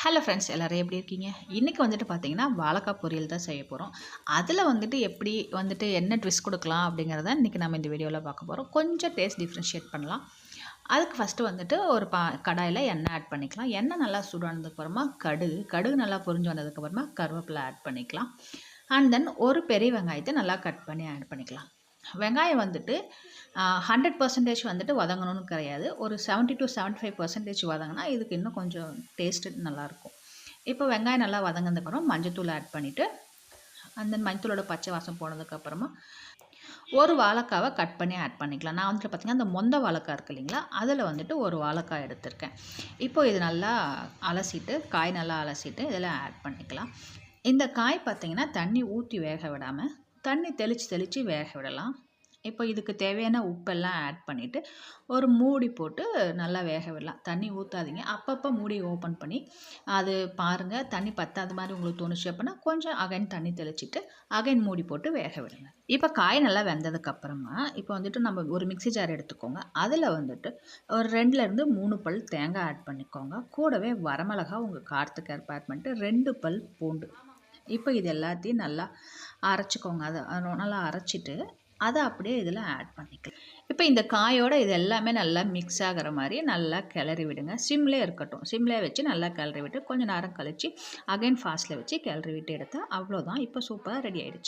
Hello friends எல்லோரும் எப்படி இருக்கீங்க? இன்றைக்கி வந்துட்டு பார்த்தீங்கன்னா வாழைக்காய் பொரியல் தான் செய்ய போகிறோம் அதில் வந்துட்டு எப்படி வந்துட்டு என்ன ட்விஸ்ட் கொடுக்கலாம் அப்படிங்கிறத இன்றைக்கி நம்ம இந்த வீடியோவில் பார்க்க போகிறோம் கொஞ்சம் டேஸ்ட் டிஃப்ரென்ஷியேட் பண்ணலாம். அதுக்கு ஃபஸ்ட்டு வந்துட்டு ஒரு பா கடாயில் எண்ணெய் ஆட் பண்ணிக்கலாம். எண்ணெய் நல்லா சூடானதுக்கப்புறமா கடுகு கடுகு நல்லா பொரிஞ்சு வந்ததுக்கப்புறமா கருவேப்பிலை ஆட் பண்ணிக்கலாம். அண்ட் தென் ஒரு பெரிய வெங்காயத்தை நல்லா கட் பண்ணி ஆட் பண்ணிக்கலாம். வெங்காயம் வந்துட்டு ஹண்ட்ரட் பர்சன்டேஜ் வந்துட்டு வதங்கணும்னு கிடையாது. ஒரு seventy to seventy five percentage வதங்கினா இதுக்கு இன்னும் கொஞ்சம் டேஸ்ட்டு நல்லாயிருக்கும். இப்போ வெங்காயம் நல்லா வதங்கினதுக்கப்புறம் மஞ்சத்தூள் ஆட் பண்ணிவிட்டு அந்த மஞ்சத்தூளோட பச்சை வாசம் போனதுக்கப்புறமா ஒரு வாழைக்காவை கட் பண்ணி ஆட் பண்ணிக்கலாம். நான் வந்துட்டு பார்த்திங்கன்னா அந்த மொந்த வாழைக்காய் இருக்குது இல்லைங்களா அதில் வந்துட்டு ஒரு வாழைக்காய் எடுத்திருக்கேன். இப்போ இது நல்லா அலசிட்டு காய் நல்லா அலசிட்டு இதில் ஆட் பண்ணிக்கலாம். இந்த காய் பார்த்திங்கன்னா தண்ணி ஊற்றி வேக விடாமல் தண்ணி தெளித்து தெளித்து வேக விடலாம். இப்போ இதுக்கு தேவையான உப்பெல்லாம் ஆட் பண்ணிவிட்டு ஒரு மூடி போட்டு நல்லா வேக விடலாம். தண்ணி ஊற்றாதீங்க அப்பப்போ மூடி ஓப்பன் பண்ணி அது பாருங்கள் தண்ணி பத்தாத மாதிரி உங்களுக்கு தோணுச்சு அப்படின்னா கொஞ்சம் அகைன் தண்ணி தெளிச்சிட்டு அகைன் மூடி போட்டு வேக விடுங்க. இப்போ காய் நல்லா வெந்ததுக்கப்புறமா இப்போ வந்துட்டு நம்ம ஒரு மிக்சி ஜார் எடுத்துக்கோங்க. அதில் வந்துட்டு ஒரு ரெண்டுலேருந்து மூணு பல் தேங்காய் ஆட் பண்ணிக்கோங்க. கூடவே வரமிளகா உங்கள் காரத்துக்கு ஏற்ப ஆட் பண்ணிட்டு ரெண்டு பல் பூண்டு. இப்போ இது எல்லாத்தையும் நல்லா அரைச்சிக்கோங்க. அதை நல்லா அரைச்சிட்டு அதை அப்படியே இதில் ஆட் பண்ணிக்கலாம். இப்போ இந்த காயோட இது எல்லாமே நல்லா மிக்ஸ் ஆகிற மாதிரி நல்லா கிளறி விடுங்க. சிம்லே இருக்கட்டும். சிம்லே வச்சு நல்லா கிளறி விட்டு கொஞ்சம் நேரம் கழித்து அகைன் ஃபாஸ்ட்டில் வச்சு கிளறி விட்டு எடுத்தால் அவ்வளோதான் இப்போ சூப்பராக ரெடி ஆகிடுச்சு